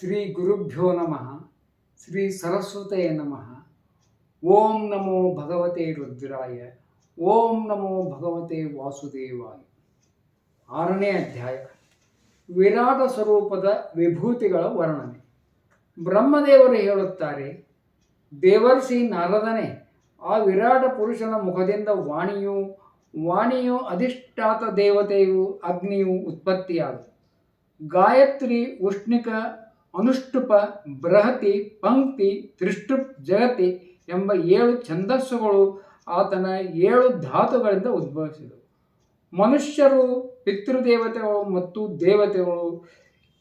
ಶ್ರೀ ಗುರುಭ್ಯೋ ನಮಃ, ಶ್ರೀ ಸರಸ್ವತಯ ನಮಃ. ಓಂ ನಮೋ ಭಗವತೆ ರುದ್ರಾಯ, ಓಂ ನಮೋ ಭಗವತೆ ವಾಸುದೇವಾಯ. ಆರನೇ ಅಧ್ಯಾಯ. ವಿರಾಟ ಸ್ವರೂಪದ ವಿಭೂತಿಗಳ ವರ್ಣನೆ. ಬ್ರಹ್ಮದೇವರು ಹೇಳುತ್ತಾರೆ, ದೇವರ್ಷಿ ನಾರದನೇ, ಆ ವಿರಾಟ ಪುರುಷನ ಮುಖದಿಂದ ವಾಣಿಯು ವಾಣಿಯು ಅಧಿಷ್ಠಾತ ದೇವತೆಯು ಅಗ್ನಿಯು ಉತ್ಪತ್ತಿಯಾದ. ಗಾಯತ್ರಿ ಉಷ್ಣಿಕ ಅನುಷ್ಟುಪ ಬೃಹತಿ ಪಂಕ್ತಿ ತ್ರಿಷ್ಟುಪ್ ಜಗತಿ ಎಂಬ ಏಳು ಛಂದಸ್ಸುಗಳು ಆತನ ಏಳು ಧಾತುಗಳಿಂದ ಉದ್ಭವಿಸಿದವು. ಮನುಷ್ಯರು, ಪಿತೃದೇವತೆಗಳು ಮತ್ತು ದೇವತೆಗಳು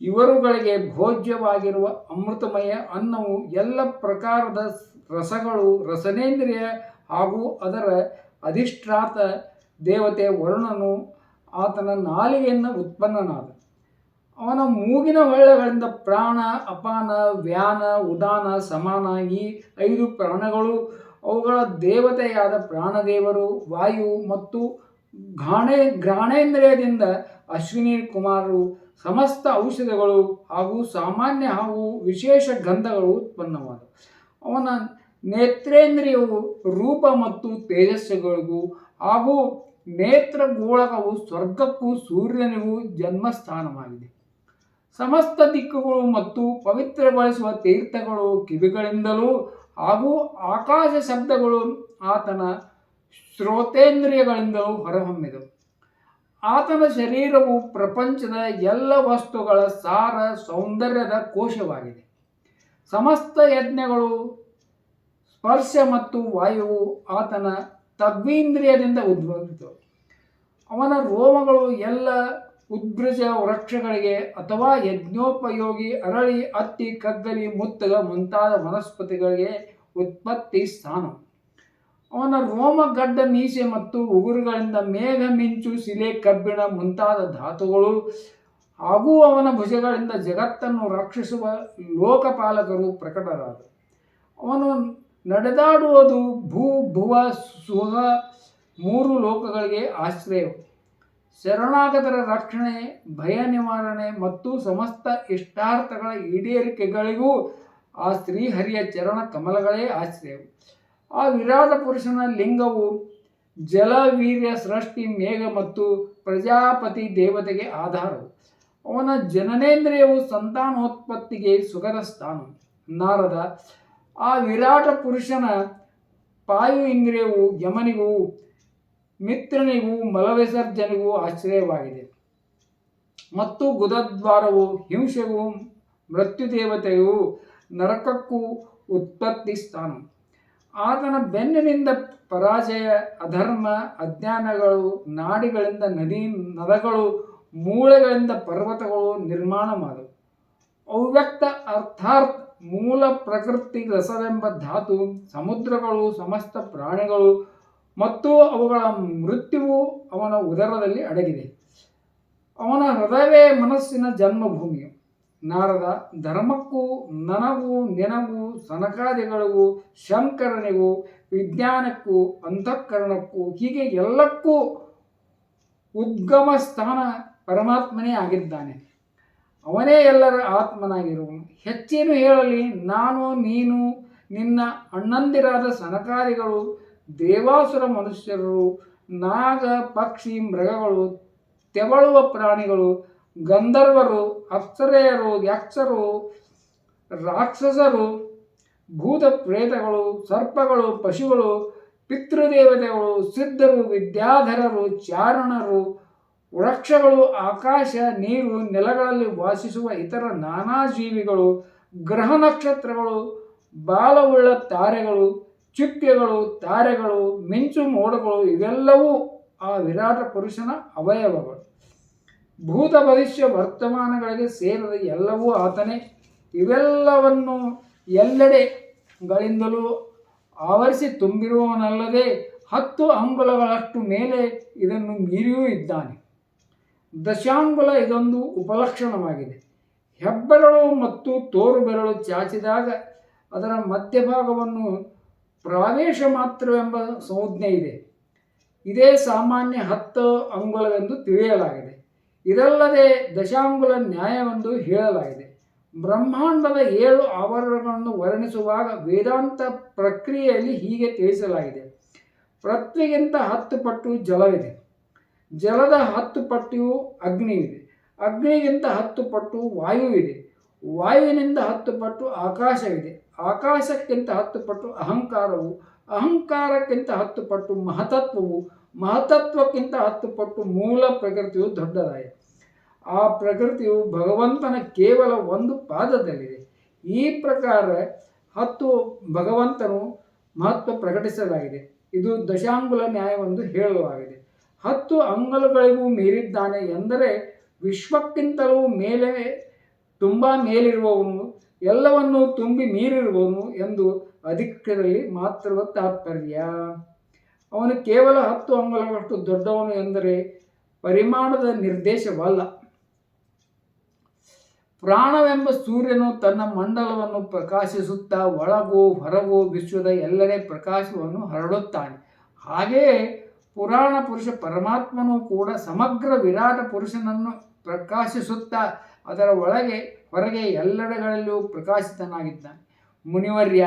ಇವರುಗಳಿಗೆ ಭೋಜ್ಯವಾಗಿರುವ ಅಮೃತಮಯ ಅನ್ನವು ಎಲ್ಲ ಪ್ರಕಾರದ ರಸಗಳು, ರಸನೇಂದ್ರಿಯ ಹಾಗೂ ಅದರ ಅಧಿಷ್ಠಾತ ದೇವತೆ ವರುಣನು ಆತನ ನಾಲಿಗೆಯನ್ನು ಉತ್ಪನ್ನನಾದ. ಅವನ ಮೂಗಿನ ಹೊಳ್ಳೆಗಳಿಂದ ಪ್ರಾಣ, ಅಪಾನ, ವ್ಯಾನ, ಉದಾನ, ಸಮಾನ ಈ ಐದು ಪ್ರಾಣಗಳು ಅವುಗಳ ದೇವತೆಯಾದ ಪ್ರಾಣದೇವರು ವಾಯು ಮತ್ತು ಘಾಣೆ, ಘ್ರಾಣೇಂದ್ರಿಯದಿಂದ ಅಶ್ವಿನಿ ಕುಮಾರರು ಸಮಸ್ತ ಔಷಧಗಳು ಹಾಗೂ ಸಾಮಾನ್ಯ ಹಾಗೂ ವಿಶೇಷ ಗಂಧಗಳು ಉತ್ಪನ್ನವಾದವು ಅವನ ನೇತ್ರೇಂದ್ರಿಯವು ರೂಪ ಮತ್ತು ತೇಜಸ್ಸುಗಳಿಗೂ ಹಾಗೂ ನೇತ್ರಗೋಳಕವು ಸ್ವರ್ಗಕ್ಕೂ ಸೂರ್ಯನಿಗೂ ಜನ್ಮಸ್ಥಾನವಾಗಿದೆ. ಸಮಸ್ತ ದಿಕ್ಕುಗಳು ಮತ್ತು ಪವಿತ್ರಗೊಳಿಸುವ ತೀರ್ಥಗಳು ಕಿವಿಗಳಿಂದಲೂ ಹಾಗೂ ಆಕಾಶ ಶಬ್ದಗಳು ಆತನ ಶ್ರೋತೇಂದ್ರಿಯಗಳಿಂದಲೂ ಹೊರಹೊಮ್ಮಿದವು. ಆತನ ಶರೀರವು ಪ್ರಪಂಚದ ಎಲ್ಲ ವಸ್ತುಗಳ ಸಾರ ಸೌಂದರ್ಯದ ಕೋಶವಾಗಿದೆ. ಸಮಸ್ತ ಯಜ್ಞಗಳು, ಸ್ಪರ್ಶ ಮತ್ತು ವಾಯುವು ಆತನ ತದ್ವೀಂದ್ರಿಯದಿಂದ ಉದ್ಭವಿಸಿದವು. ಅವನ ರೋಮಗಳು ಎಲ್ಲ ಉದ್ಭೃಜ ವೃಕ್ಷಗಳಿಗೆ ಅಥವಾ ಯಜ್ಞೋಪಯೋಗಿ ಅರಳಿ ಅತ್ತಿ ಕಗ್ಗಲಿ ಮುತ್ತಗ ಮುಂತಾದ ವನಸ್ಪತಿಗಳಿಗೆ ಉತ್ಪತ್ತಿ ಸ್ಥಾನ ಅವನ ರೋಮ ಗಡ್ಡ ಮೀಸೆ ಮತ್ತು ಉಗುರುಗಳಿಂದ ಮೇಘ ಮಿಂಚು ಶಿಲೆ ಕಬ್ಬಿಣ ಮುಂತಾದ ಧಾತುಗಳು ಹಾಗೂ ಅವನ ಭುಜಗಳಿಂದ ಜಗತ್ತನ್ನು ರಕ್ಷಿಸುವ ಲೋಕಪಾಲಕರು ಪ್ರಕಟರಾದರು. ಅವನು ನಡೆದಾಡುವುದು ಭೂ, ಭುವ, ಸುಹ ಮೂರು ಲೋಕಗಳಿಗೆ ಆಶ್ರಯವು. ಶರಣಾಗತರ ರಕ್ಷಣೆ, ಭಯ ನಿವಾರಣೆ ಮತ್ತು ಸಮಸ್ತ ಇಷ್ಟಾರ್ಥಗಳ ಈಡೇರಿಕೆಗಳಿಗೂ ಆ ಶ್ರೀಹರಿಯ ಚರಣ ಕಮಲಗಳೇ ಆಶ್ರಯವು ಆ ವಿರಾಟ ಪುರುಷನ ಲಿಂಗವು ಜಲವೀರ್ಯ, ಸೃಷ್ಟಿ, ಮೇಘ ಮತ್ತು ಪ್ರಜಾಪತಿ ದೇವತೆಗೆ ಆಧಾರವು. ಅವನ ಜನನೇಂದ್ರಿಯವು ಸಂತಾನೋತ್ಪತ್ತಿಗೆ ಸುಖದ ಸ್ಥಾನ. ನಾರದ ಆ ವಿರಾಟ ಪುರುಷನ ಪಾಯು ಇಂದ್ರಿಯವು ಯಮನಿಗೂ ಮಿತ್ರನಿಗೂ ಮಲವಿಸರ್ಜನೆಗೂ ಆಶ್ರಯವಾಗಿದೆ. ಮತ್ತು ಗುದದ್ವಾರವು ಹಿಂಸೆಗೂ ಮೃತ್ಯುದೇವತೆಯು ನರಕಕ್ಕೂ ಉತ್ಪತ್ತಿ ಸ್ಥಾನ. ಆತನ ಬೆನ್ನಿನಿಂದ ಪರಾಜಯ, ಅಧರ್ಮ, ಅಜ್ಞಾನಗಳು, ನಾಡಿಗಳಿಂದ ನದಿ, ನದಗಳು, ಮೂಳೆಗಳಿಂದ ಪರ್ವತಗಳು ನಿರ್ಮಾಣ ಮಾಡವು ಅವ್ಯಕ್ತ ಅರ್ಥಾತ್ ಮೂಲ ಪ್ರಕೃತಿ ರಸವೆಂಬ ಧಾತು, ಸಮುದ್ರಗಳು, ಸಮಸ್ತ ಪ್ರಾಣಿಗಳು ಮತ್ತು ಅವುಗಳ ಮೃತ್ಯುವು ಅವನ ಉದರದಲ್ಲಿ ಅಡಗಿದೆ. ಅವನ ಹೃದಯವೇ ಮನಸ್ಸಿನ ಜನ್ಮಭೂಮಿಯು ನಾರದ ಧರ್ಮಕ್ಕೂ ನನಗೂ ನೆನವು ಸನಕಾದಿಗಳಿಗೂ ಶಂಕರನಿಗೂ ವಿಜ್ಞಾನಕ್ಕೂ ಅಂತಃಕರಣಕ್ಕೂ ಹೀಗೆ ಎಲ್ಲಕ್ಕೂ ಉದ್ಗಮ ಸ್ಥಾನ ಪರಮಾತ್ಮನೇ ಆಗಿದ್ದಾನೆ. ಅವನೇ ಎಲ್ಲರ ಆತ್ಮನಾಗಿರುವನು. ಹೆಚ್ಚೇನು ಹೇಳಲಿ, ನಾನು, ನೀನು, ನಿನ್ನ ಅಣ್ಣಂದಿರಾದ ಸನಕಾದಿಗಳು ದೇವಾಸುರ ಮನುಷ್ಯರು, ನಾಗ, ಪಕ್ಷಿ, ಮೃಗಗಳು, ತೆವಳುವ ಪ್ರಾಣಿಗಳು, ಗಂಧರ್ವರು, ಅಪ್ಸರೆಯರು, ಯಕ್ಷರು, ರಾಕ್ಷಸರು ಭೂತ ಪ್ರೇತಗಳು ಸರ್ಪಗಳು, ಪಶುಗಳು, ಪಿತೃದೇವತೆಗಳು, ಸಿದ್ಧರು, ವಿದ್ಯಾಧರರು, ಚಾರಣರು, ವೃಕ್ಷಗಳು, ಆಕಾಶ, ನೀರು, ನೆಲಗಳಲ್ಲಿ ವಾಸಿಸುವ ಇತರ ನಾನಾ ಜೀವಿಗಳು, ಗ್ರಹ ನಕ್ಷತ್ರಗಳು, ಬಾಲವುಳ್ಳ ತಾರೆಗಳು ಚುಕ್ಕೆಗಳು ತಾರೆಗಳು ಮಿಂಚು ಮೋಡಗಳು ಇವೆಲ್ಲವೂ ಆ ವಿರಾಟ ಪುರುಷನ ಅವಯವಗಳು. ಭೂತ ಭವಿಷ್ಯ ವರ್ತಮಾನಗಳಿಗೆ ಸೇರಿದ ಎಲ್ಲವೂ ಆತನೇ. ಇವೆಲ್ಲವನ್ನು ಎಲ್ಲೆಡೆಗಳಿಂದಲೂ ಆವರಿಸಿ ತುಂಬಿರುವವನಲ್ಲದೆ ಹತ್ತು ಅಂಗುಲಗಳಷ್ಟು ಮೇಲೆ ಇದನ್ನು ಮೀರಿಯೂ ಇದ್ದಾನೆ. ದಶಾಂಗುಲ ಇದೊಂದು ಉಪಲಕ್ಷಣವಾಗಿದೆ. ಹೆಬ್ಬೆರಳು ಮತ್ತು ತೋರು ಬೆರಳು ಚಾಚಿದಾಗ ಅದರ ಮಧ್ಯಭಾಗವನ್ನು ಪ್ರಾವೇಶ ಮಾತ್ರವೆಂಬ ಸಂಜ್ಞೆ ಇದೆ. ಇದೇ ಸಾಮಾನ್ಯ ಹತ್ತು ಅಂಗುಲವೆಂದು ತಿಳಿಯಲಾಗಿದೆ. ಇದಲ್ಲದೆ ದಶಾಂಗುಲ ನ್ಯಾಯವೆಂದು ಹೇಳಲಾಗಿದೆ. ಬ್ರಹ್ಮಾಂಡದ ಏಳು ಆವರಣಗಳನ್ನು ವರ್ಣಿಸುವಾಗ ವೇದಾಂತ ಪ್ರಕ್ರಿಯೆಯಲ್ಲಿ ಹೀಗೆ ತಿಳಿಸಲಾಗಿದೆ. ಪೃಥ್ವಿಗಿಂತ ಹತ್ತು ಪಟ್ಟು ಜಲವಿದೆ. ಜಲದ ಹತ್ತು ಪಟ್ಟಿಯು ಅಗ್ನಿವಿದೆ ಅಗ್ನಿಗಿಂತ ಹತ್ತು ಪಟ್ಟು ವಾಯುವಿದೆ. ವಾಯುವಿನಿಂದ ಹತ್ತು ಪಟ್ಟು ಆಕಾಶವಿದೆ. ಆಕಾಶಕ್ಕಿಂತ ಹತ್ತು ಪಟ್ಟು ಅಹಂಕಾರವು, ಅಹಂಕಾರಕ್ಕಿಂತ ಹತ್ತು ಪಟ್ಟು ಮಹತತ್ವವು, ಮಹತತ್ವಕ್ಕಿಂತ ಹತ್ತು ಪಟ್ಟು ಮೂಲ ಪ್ರಕೃತಿಯು ದೊಡ್ಡದಾಗಿದೆ ಆ ಪ್ರಕೃತಿಯು ಭಗವಂತನ ಕೇವಲ ಒಂದು ಪಾದದಲ್ಲಿದೆ. ಈ ಪ್ರಕಾರ ಹತ್ತು ಭಗವಂತನು ಮಹತ್ವ ಪ್ರಕಟಿಸಲಾಗಿದೆ. ಇದು ದಶಾಂಗುಲ ನ್ಯಾಯವೆಂದು ಹೇಳಲಾಗಿದೆ. ಹತ್ತು ಅಂಗಲುಗಳಿಗೂ ಮೀರಿದ್ದಾನೆ ಎಂದರೆ ವಿಶ್ವಕ್ಕಿಂತಲೂ ಮೇಲೆ, ತುಂಬ ಮೇಲಿರುವವನು ಎಲ್ಲವನ್ನೂ ತುಂಬಿ ಮೀರಿರುವನು ಎಂದು ಅಧಿಕದಲ್ಲಿ ಮಾತ್ರ ತಾತ್ಪರ್ಯ. ಅವನು ಕೇವಲ ಹತ್ತು ಅಂಗಲಗಳಷ್ಟು ದೊಡ್ಡವನು ಎಂದರೆ ಪರಿಮಾಣದ ನಿರ್ದೇಶವಲ್ಲ. ಪ್ರಾಣವೆಂಬ ಸೂರ್ಯನು ತನ್ನ ಮಂಡಲವನ್ನು ಪ್ರಕಾಶಿಸುತ್ತಾ ಒಳಗೋ ಹೊರಗೋ ವಿಶ್ವದ ಎಲ್ಲೆಡೆ ಪ್ರಕಾಶವನ್ನು ಹರಡುತ್ತಾನೆ. ಹಾಗೆಯೇ ಪುರಾಣ ಪುರುಷ ಪರಮಾತ್ಮನು ಕೂಡ ಸಮಗ್ರ ವಿರಾಟ ಪುರುಷನನ್ನು ಪ್ರಕಾಶಿಸುತ್ತಾ ಅದರ ಒಳಗೆ ಹೊರಗೆ ಎಲ್ಲೆಡೆಗಳಲ್ಲೂ ಪ್ರಕಾಶಿತನಾಗಿದ್ದಾನೆ ಮುನಿವರ್ಯ,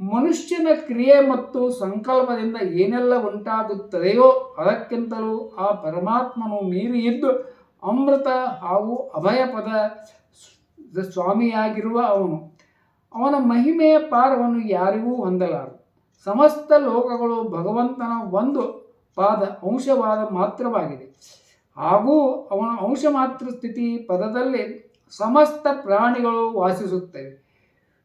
ಮನುಷ್ಯನ ಕ್ರಿಯೆ ಮತ್ತು ಸಂಕಲ್ಪದಿಂದ ಏನೆಲ್ಲ ಉಂಟಾಗುತ್ತದೆಯೋ ಅದಕ್ಕಿಂತಲೂ ಆ ಪರಮಾತ್ಮನು ಮೀರಿ ಇದ್ದು ಅಮೃತ ಹಾಗೂ ಅಭಯಪದ ಸ್ವಾಮಿಯಾಗಿರುವ ಅವನು. ಅವನ ಮಹಿಮೆಯ ಪಾರವನ್ನು ಯಾರಿಗೂ ಹೊಂದಲಾರು ಸಮಸ್ತ ಲೋಕಗಳು ಭಗವಂತನ ಒಂದು ಪಾದ ಅಂಶವಾದ ಮಾತ್ರವಾಗಿದೆ. ಹಾಗೂ ಅವನ ಅಂಶ ಮಾತ್ರ ಸ್ಥಿತಿ ಪದದಲ್ಲಿ ಸಮಸ್ತ ಪ್ರಾಣಿಗಳು ವಾಸಿಸುತ್ತವೆ.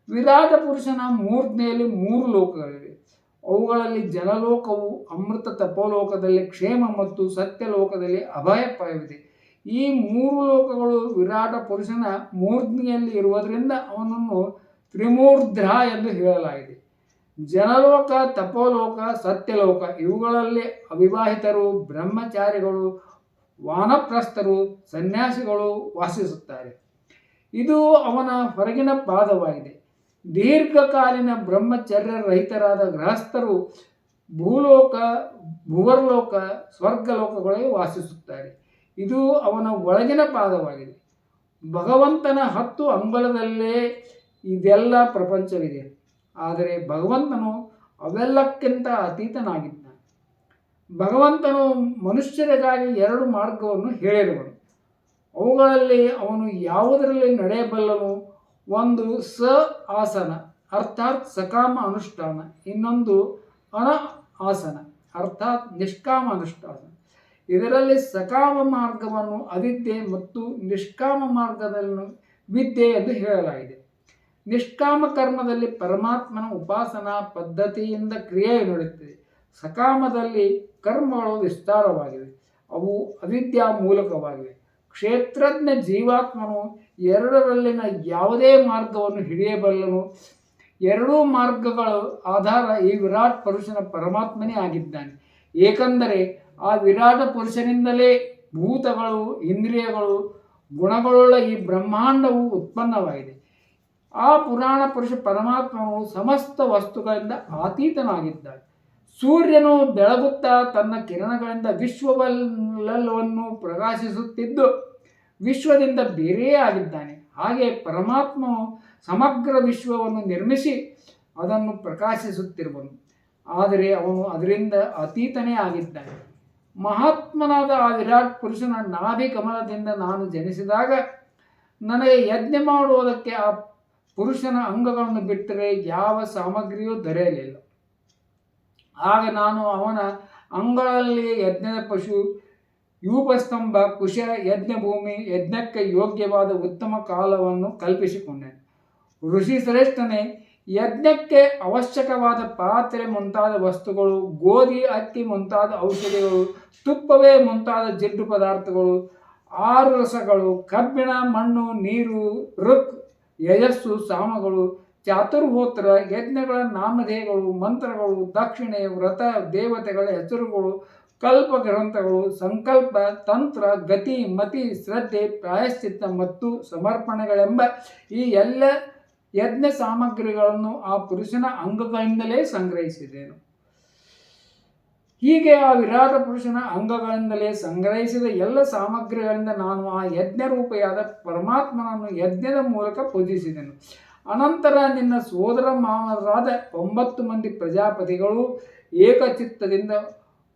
ವಿರಾಟ ಪುರುಷನ ಮೂರ್ತಿಯಲ್ಲಿ ಮೂರು ಲೋಕಗಳಿವೆ. ಅವುಗಳಲ್ಲಿ ಜಲಲೋಕವು ಅಮೃತ ತಪೋಲೋಕದಲ್ಲಿ ಕ್ಷೇಮ ಮತ್ತು ಸತ್ಯಲೋಕದಲ್ಲಿ ಅಭಯಪಾಯವಿದೆ. ಈ ಮೂರು ಲೋಕಗಳು ವಿರಾಟ ಪುರುಷನ ಮೂರ್ಧ್ನಿಯಲ್ಲಿ ಇರುವುದರಿಂದ ಅವನನ್ನು ತ್ರಿಮೂರ್ಧ್ರ ಎಂದು ಹೇಳಲಾಗಿದೆ. ಜನಲೋಕ, ತಪೋಲೋಕ, ಸತ್ಯಲೋಕ ಇವುಗಳಲ್ಲಿ ಅವಿವಾಹಿತರು, ಬ್ರಹ್ಮಚಾರಿಗಳು, ವಾನಪ್ರಸ್ಥರು, ಸನ್ಯಾಸಿಗಳು ವಾಸಿಸುತ್ತಾರೆ. ಇದು ಅವನ ಹೊರಗಿನ ಪಾದವಾಗಿದೆ. ದೀರ್ಘಕಾಲೀನ ಬ್ರಹ್ಮಚರ್ಯ ರಹಿತರಾದ ಗೃಹಸ್ಥರು ಭೂಲೋಕ, ಭುವರ್ಲೋಕ, ಸ್ವರ್ಗಲೋಕಗಳಲ್ಲಿ ವಾಸಿಸುತ್ತಾರೆ. ಇದು ಅವನ ಒಳಗಿನ ಪಾದವಾಗಿದೆ. ಭಗವಂತನ ಹತ್ತು ಅಂಬಲದಲ್ಲೇ ಇದೆಲ್ಲ ಪ್ರಪಂಚವಿದೆ. ಆದರೆ ಭಗವಂತನು ಅವೆಲ್ಲಕ್ಕಿಂತ ಅತೀತನಾಗಿದ್ದಾನೆ. ಭಗವಂತನು ಮನುಷ್ಯರಿಗಾಗಿ ಎರಡು ಮಾರ್ಗವನ್ನು ಹೇಳಿರುವನು. ಅವುಗಳಲ್ಲಿ ಅವನು ಯಾವುದರಲ್ಲಿ ನಡೆಯಬಲ್ಲನು? ಒಂದು ಸ ಆಸನ ಅರ್ಥಾತ್ ಸಕಾಮ ಅನುಷ್ಠಾನ. ಇನ್ನೊಂದು ಅನ ಆಸನ ಅರ್ಥಾತ್ ನಿಷ್ಕಾಮ ಅನುಷ್ಠಾನ. ಇದರಲ್ಲಿ ಸಕಾಮ ಮಾರ್ಗವನ್ನು ಅವಿದ್ಯೆ ಮತ್ತು ನಿಷ್ಕಾಮ ಮಾರ್ಗದಲ್ಲಿ ವಿದ್ಯೆ ಎಂದು ಹೇಳಲಾಗಿದೆ. ನಿಷ್ಕಾಮ ಕರ್ಮದಲ್ಲಿ ಪರಮಾತ್ಮನ ಉಪಾಸನಾ ಪದ್ಧತಿಯಿಂದ ಕ್ರಿಯೆ ನಡೆಯುತ್ತದೆ. ಸಕಾಮದಲ್ಲಿ ಕರ್ಮಗಳು ವಿಸ್ತಾರವಾಗಿವೆ. ಅವು ಅವಿದ್ಯಾ ಮೂಲಕವಾಗಿವೆ. ಕ್ಷೇತ್ರಜ್ಞ ಜೀವಾತ್ಮನು ಎರಡರಲ್ಲಿನ ಯಾವುದೇ ಮಾರ್ಗವನ್ನು ಹಿಡಿಯಬಲ್ಲನು. ಎರಡೂ ಮಾರ್ಗಗಳು ಆಧಾರ ಈ ವಿರಾಟ್ ಪುರುಷನ ಪರಮಾತ್ಮನೇ ಆಗಿದ್ದಾನೆ. ಏಕೆಂದರೆ ಆ ವಿರಾಟ ಪುರುಷನಿಂದಲೇ ಭೂತಗಳು, ಇಂದ್ರಿಯಗಳು, ಗುಣಗಳುಳ್ಳ ಈ ಬ್ರಹ್ಮಾಂಡವು ಉತ್ಪನ್ನವಾಗಿದೆ. ಆ ಪುರಾಣ ಪುರುಷ ಪರಮಾತ್ಮನು ಸಮಸ್ತ ವಸ್ತುಗಳಿಂದ ಅತೀತನಾಗಿದ್ದಾನೆ. ಸೂರ್ಯನು ಬೆಳಗುತ್ತಾ ತನ್ನ ಕಿರಣಗಳಿಂದ ವಿಶ್ವವಲ್ಲವನ್ನು ಪ್ರಕಾಶಿಸುತ್ತಿದ್ದು ವಿಶ್ವದಿಂದ ಬೇರೆಯೇ ಆಗಿದ್ದಾನೆ. ಹಾಗೆ ಪರಮಾತ್ಮನು ಸಮಗ್ರ ವಿಶ್ವವನ್ನು ನಿರ್ಮಿಸಿ ಅದನ್ನು ಪ್ರಕಾಶಿಸುತ್ತಿರುವನು. ಆದರೆ ಅವನು ಅದರಿಂದ ಅತೀತನೇ ಆಗಿದ್ದಾನೆ. ಮಹಾತ್ಮನಾದ ಆ ವಿರಾಟ್ ಪುರುಷನ ನಾಭಿ ಕಮಲದಿಂದ ನಾನು ಜನಿಸಿದಾಗ ನನಗೆ ಯಜ್ಞ ಮಾಡುವುದಕ್ಕೆ ಆ ಪುರುಷನ ಅಂಗಗಳನ್ನು ಬಿಟ್ಟರೆ ಯಾವ ಸಾಮಗ್ರಿಯೂ ದೊರೆಯಲಿಲ್ಲ. ಆಗ ನಾನು ಅವನ ಅಂಗಳಲ್ಲಿ ಯಜ್ಞದ ಪಶು, ಯೂಪಸ್ತಂಭ, ಕುಶ ಯಜ್ಞಭೂಮಿ ಯಜ್ಞಕ್ಕೆ ಯೋಗ್ಯವಾದ ಉತ್ತಮ ಕಾಲವನ್ನು ಕಲ್ಪಿಸಿಕೊಂಡೆ. ಋಷಿ ಶ್ರೇಷ್ಠನೇ, ಯಜ್ಞಕ್ಕೆ ಅವಶ್ಯಕವಾದ ಪಾತ್ರೆ ಮುಂತಾದ ವಸ್ತುಗಳು, ಗೋಧಿ, ಅಕ್ಕಿ ಮುಂತಾದ ಔಷಧಿಗಳು, ತುಪ್ಪವೇ ಮುಂತಾದ ಜಿಡ್ಡು ಪದಾರ್ಥಗಳು, ಆರು ರಸಗಳು, ಕಬ್ಬಿಣ, ಮಣ್ಣು, ನೀರು ರುಕ್ ಯಶಸ್ಸು ಸಾಮಗಳು ಚಾತುರ್ಹೋತ್ರ ಯಜ್ಞಗಳ ನಾಮಧೇಯಗಳು, ಮಂತ್ರಗಳು, ದಕ್ಷಿಣೆ, ವ್ರತ, ದೇವತೆಗಳ ಹೆಸರುಗಳು, ಕಲ್ಪ ಗ್ರಂಥಗಳು, ಸಂಕಲ್ಪ, ತಂತ್ರ, ಗತಿ, ಮತಿ, ಶ್ರದ್ಧೆ, ಪ್ರಾಯಶ್ಚಿತ್ತ ಮತ್ತು ಸಮರ್ಪಣೆಗಳೆಂಬ ಈ ಎಲ್ಲ ಯಜ್ಞ ಸಾಮಗ್ರಿಗಳನ್ನು ಆ ಪುರುಷನ ಅಂಗಗಳಿಂದಲೇ ಸಂಗ್ರಹಿಸಿದೆನು. ಹೀಗೆ ಆ ವಿರಾಟ ಪುರುಷನ ಅಂಗಗಳಿಂದಲೇ ಸಂಗ್ರಹಿಸಿದ ಎಲ್ಲ ಸಾಮಗ್ರಿಗಳಿಂದ ನಾನು ಆ ಯಜ್ಞ ರೂಪೆಯಾದ ಪರಮಾತ್ಮನನ್ನು ಯಜ್ಞದ ಮೂಲಕ ಪೂಜಿಸಿದೆನು. ಅನಂತರ ನಿನ್ನ ಸೋದರ ಮಾವನರಾದ ಒಂಬತ್ತು ಮಂದಿ ಪ್ರಜಾಪತಿಗಳು ಏಕಚಿತ್ತದಿಂದ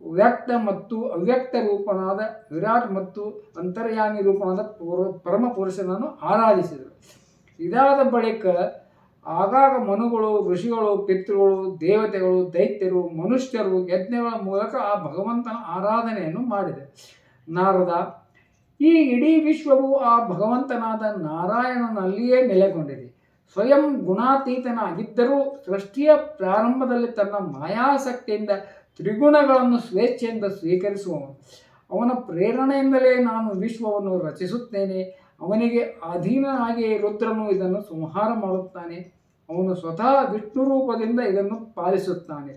ವ್ಯಕ್ತ ಮತ್ತು ಅವ್ಯಕ್ತ ರೂಪನಾದ ವಿರಾಟ್ ಮತ್ತು ಅಂತರ್ಯಾಮಿ ರೂಪನಾದ ಪೂರ್ವ ಪರಮ ಪುರುಷನನ್ನು ಆರಾಧಿಸಿದರು. ಇದಾದ ಬಳಿಕ ಆಗಾಗ ಮನುಗಳು, ಋಷಿಗಳು, ಪಿತೃಗಳು, ದೇವತೆಗಳು, ದೈತ್ಯರು, ಮನುಷ್ಯರು ಯಜ್ಞಗಳ ಮೂಲಕ ಆ ಭಗವಂತನ ಆರಾಧನೆಯನ್ನು ಮಾಡಿದೆ. ನಾರದ, ಈ ಇಡೀ ವಿಶ್ವವು ಆ ಭಗವಂತನಾದ ನಾರಾಯಣನಲ್ಲಿಯೇ ನೆಲೆಗೊಂಡಿದೆ. ಸ್ವಯಂ ಗುಣಾತೀತನಾಗಿದ್ದರೂ ಸೃಷ್ಟಿಯ ಪ್ರಾರಂಭದಲ್ಲಿ ತನ್ನ ಮಾಯಾಸಕ್ತಿಯಿಂದ ತ್ರಿಗುಣಗಳನ್ನು ಸ್ವೇಚ್ಛೆಯಿಂದ ಸ್ವೀಕರಿಸುವವನು. ಅವನ ಪ್ರೇರಣೆಯಿಂದಲೇ ನಾನು ವಿಶ್ವವನ್ನು ರಚಿಸುತ್ತೇನೆ. ಅವನಿಗೆ ಅಧೀನನಾಗಿ ರುದ್ರನು ಇದನ್ನು ಸಂಹಾರ ಮಾಡುತ್ತಾನೆ. ಅವನು ಸ್ವತಃ ವಿಷ್ಣು ರೂಪದಿಂದ ಇದನ್ನು ಪಾಲಿಸುತ್ತಾನೆ.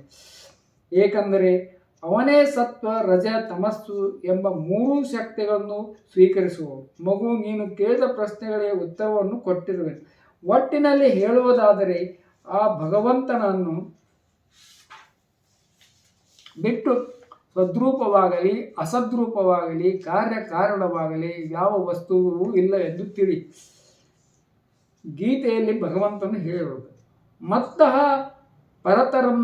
ಏಕೆಂದರೆ ಅವನೇ ಸತ್ವ, ರಜ, ತಮಸ್ಸು ಎಂಬ ಮೂರು ಶಕ್ತಿಗಳನ್ನು ಸ್ವೀಕರಿಸುವವು ಮಗು, ನೀನು ಕೇಳಿದ ಪ್ರಶ್ನೆಗಳಿಗೆ ಉತ್ತರವನ್ನು ಕೊಟ್ಟಿರುವೆ ಒಟ್ಟಿನಲ್ಲಿ ಹೇಳುವುದಾದರೆ ಆ ಭಗವಂತನನ್ನು ಬಿಟ್ಟು ಸದ್ರೂಪವಾಗಲಿ, ಅಸದ್ರೂಪವಾಗಲಿ ಕಾರ್ಯ ಕಾರಣವಾಗಲಿ ಯಾವ ವಸ್ತುವೂ ಇಲ್ಲ ಎಂದು ತಿಳಿ ಗೀತೆಯಲ್ಲಿ ಭಗವಂತನು ಹೇಳುವುದು. ಮತ್ತಃ ಪರತರಂ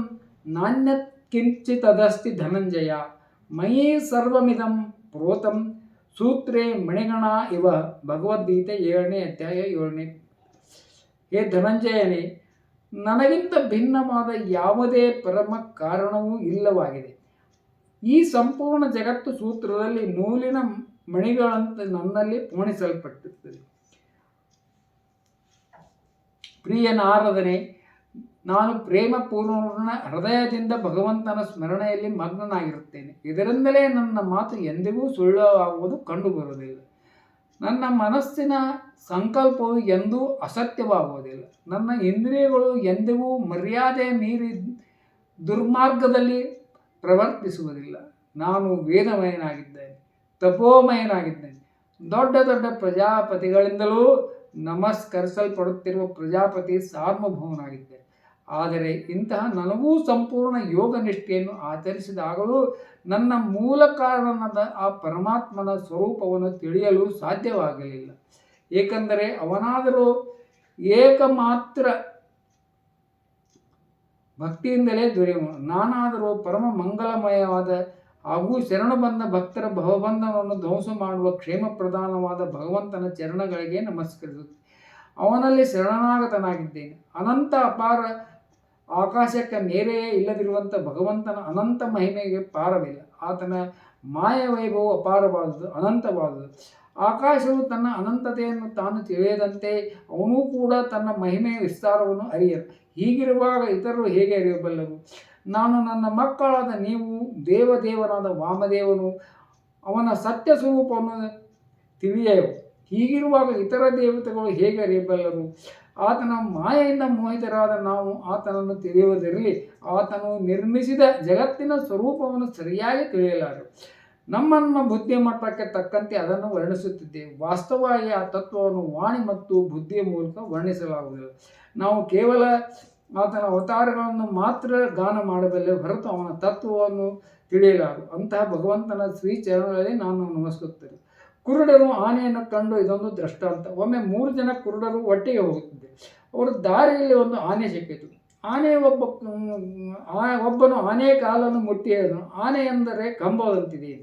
ನಾಣ್ಯಕಿಂಚಿತದಸ್ತಿ ಧನಂಜಯ, ಮಯೇ ಸರ್ವಮಿದಂ ಪ್ರೋತಂ ಸೂತ್ರೇ ಮಣಿಗಣ ಇವ ಭಗವದ್ಗೀತೆ ಏಳನೇ ಅಧ್ಯಾಯ ಏಳನೇ ಹೇ ಧನಂಜಯನೇ, ನನಗಿಂತ ಭಿನ್ನವಾದ ಯಾವುದೇ ಪರಮ ಕಾರಣವೂ ಇಲ್ಲವಾಗಿದೆ. ಈ ಸಂಪೂರ್ಣ ಜಗತ್ತು ಸೂತ್ರದಲ್ಲಿ ನೂಲಿನ ಮಣಿಗಳಂತೆ ನನ್ನಲ್ಲಿ ಪೋಣಿಸಲ್ಪಟ್ಟಿರುತ್ತದೆ. ನಾರದನೆ, ನಾನು ಪ್ರೇಮಪೂರ್ಣ ಹೃದಯದಿಂದ ಭಗವಂತನ ಸ್ಮರಣೆಯಲ್ಲಿ ಮಗ್ನನಾಗಿರುತ್ತೇನೆ. ಇದರಿಂದಲೇ ನನ್ನ ಮಾತು ಎಂದಿಗೂ ಸುಳ್ಳಾಗುವುದು ಕಂಡುಬರುವುದಿಲ್ಲ. ನನ್ನ ಮನಸ್ಸಿನ ಸಂಕಲ್ಪವು ಎಂದೂ ಅಸತ್ಯವಾಗುವುದಿಲ್ಲ. ನನ್ನ ಇಂದ್ರಿಯಗಳು ಎಂದಿಗೂ ಮರ್ಯಾದೆ ಮೀರಿ ದುರ್ಮಾರ್ಗದಲ್ಲಿ ಪ್ರವರ್ತಿಸುವುದಿಲ್ಲ. ನಾನು ವೇದಮಯನಾಗಿದ್ದೇನೆ, ತಪೋಮಯನಾಗಿದ್ದೇನೆ. ದೊಡ್ಡ ದೊಡ್ಡ ಪ್ರಜಾಪತಿಗಳಿಂದಲೂ ನಮಸ್ಕರಿಸಲ್ಪಡುತ್ತಿರುವ ಪ್ರಜಾಪತಿ ಸಾರ್ವಭೌಮನಾಗಿದ್ದೇನೆ. ಆದರೆ ಇಂತಹ ನನಗೂ ಸಂಪೂರ್ಣ ಯೋಗ ನಿಷ್ಠೆಯನ್ನು ಆಚರಿಸಿದಾಗಲೂ ನನ್ನ ಮೂಲ ಕಾರಣನಾದ ಆ ಪರಮಾತ್ಮನ ಸ್ವರೂಪವನ್ನು ತಿಳಿಯಲು ಸಾಧ್ಯವಾಗಲಿಲ್ಲ. ಏಕೆಂದರೆ ಅವನಾದರೂ ಏಕಮಾತ್ರ ಭಕ್ತಿಯಿಂದಲೇ ದೊರೆಯುವನು. ನಾನಾದರೂ ಪರಮ ಮಂಗಲಮಯವಾದ ಹಾಗೂ ಶರಣು ಬಂದ ಭಕ್ತರ ಭವಬಂಧನವನ್ನು ಧ್ವಂಸ ಮಾಡುವ ಕ್ಷೇಮ ಪ್ರಧಾನವಾದ ಭಗವಂತನ ಚರಣಗಳಿಗೆ ನಮಸ್ಕರಿಸುತ್ತೆ ಅವನಲ್ಲಿ ಶರಣಾಗತನಾಗಿದ್ದೇನೆ. ಅನಂತ ಅಪಾರ ಆಕಾಶಕ್ಕೆ ಮೇಲೆಯೇ ಇಲ್ಲದಿರುವಂಥ ಭಗವಂತನ ಅನಂತ ಮಹಿಮೆಗೆ ಪಾರವಿಲ್ಲ. ಆತನ ಮಾಯ ವೈಭವ ಅಪಾರವಾದದ್ದು, ಅನಂತವಾದದ್ದು. ಆಕಾಶವು ತನ್ನ ಅನಂತತೆಯನ್ನು ತಾನು ತಿಳಿಯದಂತೆ ಅವನೂ ಕೂಡ ತನ್ನ ಮಹಿಮೆಯ ವಿಸ್ತಾರವನ್ನು ಅರಿಯರು. ಹೀಗಿರುವಾಗ ಇತರರು ಹೇಗೆ ಅರಿಯಬಲ್ಲರು? ನಾನು ನನ್ನ ಮಕ್ಕಳಾದ ನೀವು ದೇವದೇವನಾದ ವಾಮದೇವನು, ಅವನ ಸತ್ಯ ಸ್ವರೂಪವನ್ನು ತಿಳಿಯವು. ಹೀಗಿರುವಾಗ ಇತರ ದೇವತೆಗಳು ಹೇಗೆ ಅರಿಯಬಲ್ಲರು? ಆತನ ಮಾಯೆಯಿಂದ ಮೋಹಿತರಾದ ನಾವು ಆತನನ್ನು ತಿಳಿಯುವುದಿರಲಿ. ಆತನು ನಿರ್ಮಿಸಿದ ಜಗತ್ತಿನ ಸ್ವರೂಪವನ್ನು ಸರಿಯಾಗಿ ತಿಳಿಯಲಾರು. ನಮ್ಮನ್ನ ಬುದ್ಧಿ ಮಟ್ಟಕ್ಕೆ ತಕ್ಕಂತೆ ಅದನ್ನು ವರ್ಣಿಸುತ್ತಿದ್ದೇವೆ ವಾಸ್ತವವಾಗಿ ಆ ತತ್ವವನ್ನು ವಾಣಿ ಮತ್ತು ಬುದ್ಧಿಯ ಮೂಲಕ ವರ್ಣಿಸಲಾಗುವುದಿಲ್ಲ ನಾವು ಕೇವಲ ಆತನ ಅವತಾರಗಳನ್ನು ಮಾತ್ರ ಗಾನ ಮಾಡಬಲ್ಲೆ ಹೊರತು ಅವನ ತತ್ವವನ್ನು ತಿಳಿಯಲಾರು. ಅಂತಹ ಭಗವಂತನ ಶ್ರೀ ಚರಣಗಳಲ್ಲಿ ನಾನು ನಮಸ್ಕರಿಸುತ್ತೇನೆ. ಕುರುಡರು ಆನೆಯನ್ನು ಕಂಡು ಇದೊಂದು ದೃಷ್ಟಾಂತ ಒಮ್ಮೆ ಮೂರು ಜನ ಕುರುಡರು ಒಟ್ಟಿಗೆ ಹೋಗುತ್ತಿದ್ದೆ. ಅವರು ದಾರಿಯಲ್ಲಿ ಒಂದು ಆನೆ ಸಿಕ್ಕಿತು. ಆನೆ ಒಬ್ಬ ಒಬ್ಬನು ಆನೆ ಕಾಲನ್ನು ಮುಟ್ಟಿ ಹೇಳಿದನು. ಆನೆ ಎಂದರೆ ಕಂಬದಂತಿದೆ.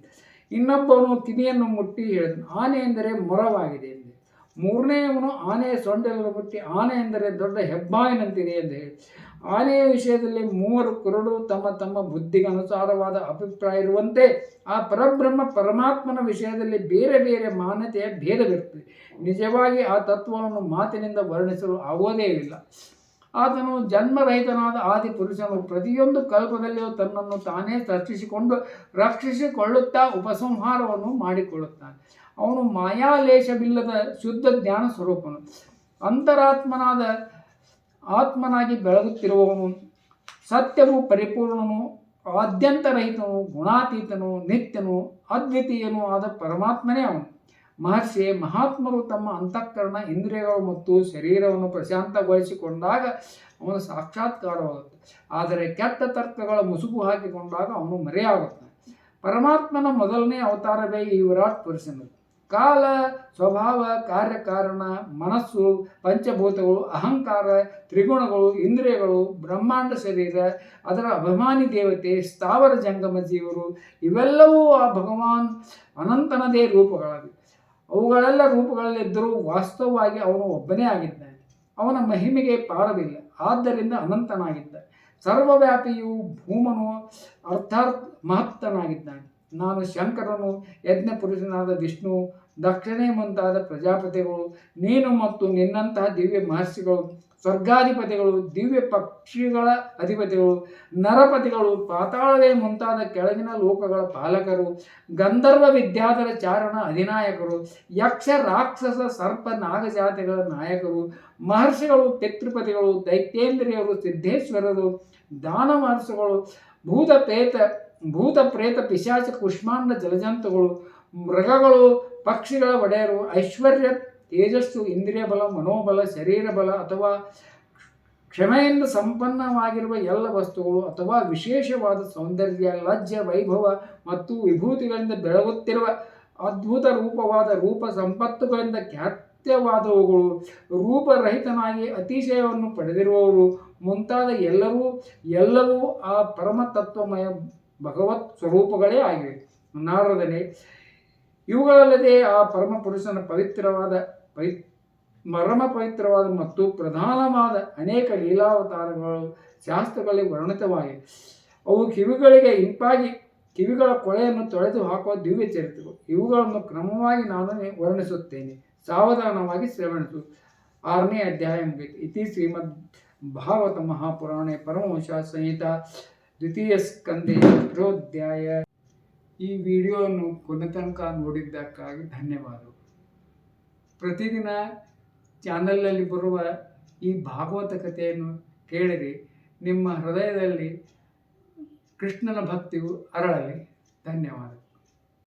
ಇನ್ನೊಬ್ಬನು ಕಿವಿಯನ್ನು ಮುಟ್ಟಿ ಹೇಳಿದನು. ಆನೆ ಎಂದರೆ ಮೊರವಾಗಿದೆ ಎಂದು. ಮೂರನೆಯವನು ಆನೆಯ ಸೊಂಡೆಲ್ಲ ಮುಟ್ಟಿ, ಆನೆ ಎಂದರೆ ದೊಡ್ಡ ಹೆಬ್ಬಾಯಿನಂತಿದೆ ಎಂದು. ಹೇಳಿ ಆನೆಯ ವಿಷಯದಲ್ಲಿ ಮೂವರು ಕುರುಡು ತಮ್ಮ ತಮ್ಮ ಬುದ್ಧಿಗೆ ಅನುಸಾರವಾದ ಅಭಿಪ್ರಾಯ ಇರುವಂತೆ ಆ ಪರಬ್ರಹ್ಮ ಪರಮಾತ್ಮನ ವಿಷಯದಲ್ಲಿ ಬೇರೆ ಬೇರೆ ಮಾನ್ಯತೆಯ ಭೇದವಿರುತ್ತದೆ ನಿಜವಾಗಿ ಆ ತತ್ವವನ್ನು ಮಾತಿನಿಂದ ವರ್ಣಿಸಲು ಆಗೋದೇ ಇಲ್ಲ. ಆತನು ಜನ್ಮರಹಿತನಾದ ಆದಿ ಪುರುಷನು ಪ್ರತಿಯೊಂದು ಕಲ್ಪದಲ್ಲಿಯೂ ತನ್ನನ್ನು ತಾನೇ ರಕ್ಷಿಸಿಕೊಂಡು ರಕ್ಷಿಸಿಕೊಳ್ಳುತ್ತಾ ಉಪಸಂಹಾರವನ್ನು ಮಾಡಿಕೊಳ್ಳುತ್ತಾನೆ. ಅವನು ಮಾಯಾಲೇಶವಿಲ್ಲದ ಶುದ್ಧ ಜ್ಞಾನ ಸ್ವರೂಪನು. ಅಂತರಾತ್ಮನಾದ ಆತ್ಮನಾಗಿ ಬೆಳಗುತ್ತಿರುವವನು ಸತ್ಯವು ಪರಿಪೂರ್ಣನು, ಆದ್ಯಂತರಹಿತನು, ಗುಣಾತೀತನು, ನಿತ್ಯನು, ಅದ್ವಿತೀಯನು ಆದ ಪರಮಾತ್ಮನೇ ಅವನು. ಮಹರ್ಷಿ ಮಹಾತ್ಮರು ತಮ್ಮ ಅಂತಃಕರಣ, ಇಂದ್ರಿಯಗಳು ಮತ್ತು ಶರೀರವನ್ನು ಪ್ರಶಾಂತಗೊಳಿಸಿಕೊಂಡಾಗ ಅವನು ಸಾಕ್ಷಾತ್ಕಾರವಾಗುತ್ತೆ. ಆದರೆ ಕೆಟ್ಟ ತರ್ಕಗಳ ಮುಸುಕು ಹಾಕಿಕೊಂಡಾಗ ಅವನು ಮರೆಯಾಗುತ್ತಾನೆ. ಪರಮಾತ್ಮನ ಮೊದಲನೇ ಅವತಾರವೇ ಈ ವಿರಾಟ್ ಪುರುಷನು ಕಾಲ ಸ್ವಭಾವ, ಕಾರ್ಯಕಾರಣ, ಮನಸ್ಸು, ಪಂಚಭೂತಗಳು, ಅಹಂಕಾರ, ತ್ರಿಗುಣಗಳು, ಇಂದ್ರಿಯಗಳು, ಬ್ರಹ್ಮಾಂಡ ಶರೀರ, ಅದರ ಅಭಿಮಾನಿ ದೇವತೆ, ಸ್ಥಾವರ ಜಂಗಮ ಜೀವರು, ಇವೆಲ್ಲವೂ ಆ ಭಗವಾನ್ ಅನಂತನದೇ ರೂಪಗಳಾಗಿವೆ. ಅವುಗಳೆಲ್ಲ ರೂಪಗಳಲ್ಲಿದ್ದರೂ ವಾಸ್ತವವಾಗಿ ಅವನು ಒಬ್ಬನೇ ಆಗಿದ್ದಾನೆ. ಅವನ ಮಹಿಮೆಗೆ ಪಾರವಿಲ್ಲ. ಆದ್ದರಿಂದ ಅನಂತನಾಗಿದ್ದ ಸರ್ವವ್ಯಾಪಿಯು ಭೂಮನು ಅರ್ಥಾತ್ ಮಹತ್ತನಾಗಿದ್ದಾನೆ. ನಾನು ಶಂಕರನು, ಯಜ್ಞ ಪುರುಷನಾದ ವಿಷ್ಣು, ದಕ್ಷಿಣೆ ಮುಂತಾದ ಪ್ರಜಾಪತಿಗಳು, ನೀನು ಮತ್ತು ನಿನ್ನಂತಹ ದಿವ್ಯ ಮಹರ್ಷಿಗಳು, ಸ್ವರ್ಗಾಧಿಪತಿಗಳು, ದಿವ್ಯ ಪಕ್ಷಿಗಳ ಅಧಿಪತಿಗಳು, ನರಪತಿಗಳು, ಪಾತಾಳವೇ ಮುಂತಾದ ಕೆಳಗಿನ ಲೋಕಗಳ ಪಾಲಕರು, ಗಂಧರ್ವ ವಿದ್ಯಾಧರ ಚಾರಣ ಅಧಿನಾಯಕರು, ಯಕ್ಷ ರಾಕ್ಷಸ ಸರ್ಪ ನಾಗಜಾತಿಗಳ ನಾಯಕರು, ಮಹರ್ಷಿಗಳು, ಪಿತೃಪತಿಗಳು, ದೈತ್ಯೇಂದ್ರಿಯರು ಸಿದ್ಧೇಶ್ವರರು ದಾನಮಹರ್ಷಿಗಳು ಭೂತ ಪ್ರೇತ ಭೂತ, ಪ್ರೇತ, ಪಿಶಾಚ, ಕುಷ್ಮಾಂಡ, ಜಲಜಂತುಗಳು, ಮೃಗಗಳು, ಪಕ್ಷಿಗಳ ಒಡೆಯರು, ಐಶ್ವರ್ಯ, ತೇಜಸ್ಸು ಇಂದ್ರಿಯ ಬಲ ಮನೋಬಲ ಶರೀರ ಬಲ ಅಥವಾ ಕ್ಷಮೆಯಿಂದ ಸಂಪನ್ನವಾಗಿರುವ ಎಲ್ಲ ವಸ್ತುಗಳು ಅಥವಾ ವಿಶೇಷವಾದ ಸೌಂದರ್ಯ, ಲಜ್ಜ, ವೈಭವ ಮತ್ತು ವಿಭೂತಿಗಳಿಂದ ಬೆಳಗುತ್ತಿರುವ ಅದ್ಭುತ ರೂಪವಾದ ರೂಪ ಸಂಪತ್ತುಗಳಿಂದ ಖ್ಯಾತ್ಯವಾದವುಗಳು, ರೂಪರಹಿತನಾಗಿ ಅತಿಶಯವನ್ನು ಪಡೆದಿರುವವರು ಮುಂತಾದ ಎಲ್ಲರೂ, ಎಲ್ಲವೂ ಆ ಪರಮತತ್ವಮಯ ಭಗವತ್ ಸ್ವರೂಪಗಳೇ ಆಗಿವೆ. ನಾರದನೆ, ಇವುಗಳಲ್ಲದೆ ಆ ಪರಮ ಪುರುಷನ ಪವಿತ್ರವಾದ ಪವಿ ಮರಮ ಪವಿತ್ರವಾದ ಮತ್ತು ಪ್ರಧಾನವಾದ ಅನೇಕ ಲೀಲಾವತಾರಗಳು ಶಾಸ್ತ್ರಗಳಲ್ಲಿ ವರ್ಣಿತವಾಗಿವೆ. ಅವು ಕಿವಿಗಳಿಗೆ ಇಂಪಾಗಿ ಕಿವಿಗಳ ಕೊಳೆಯನ್ನು ತೊಳೆದು ಹಾಕುವ ದಿವ್ಯ ಚರಿತ್ರೆಗಳು. ಇವುಗಳನ್ನು ಕ್ರಮವಾಗಿ ನಾನು ವರ್ಣಿಸುತ್ತೇನೆ. ಸಾವಧಾನವಾಗಿ ಶ್ರವಣಿಸು. ಆರನೇ ಅಧ್ಯಾಯ ಇತಿ ಶ್ರೀಮದ್ ಭಾಗವತ ಮಹಾಪುರಾಣೆ ಪರಮವಂಶ ಸಂಹಿತ ದ್ವಿತೀಯ ಸ್ಕಂದೆ ಚತುರೋಧ್ಯಾಯ ಈ ವಿಡಿಯೋವನ್ನು ಕೊನೆ ತನಕ ನೋಡಿದ್ದಕ್ಕಾಗಿ ಧನ್ಯವಾದಗಳು. ಪ್ರತಿದಿನ ಚಾನಲ್ನಲ್ಲಿ ಬರುವ ಈ ಭಾಗವತ ಕಥೆಯನ್ನು ಕೇಳಿರಿ. ನಿಮ್ಮ ಹೃದಯದಲ್ಲಿ ಕೃಷ್ಣನ ಭಕ್ತಿಯು ಅರಳಲಿ. ಧನ್ಯವಾದ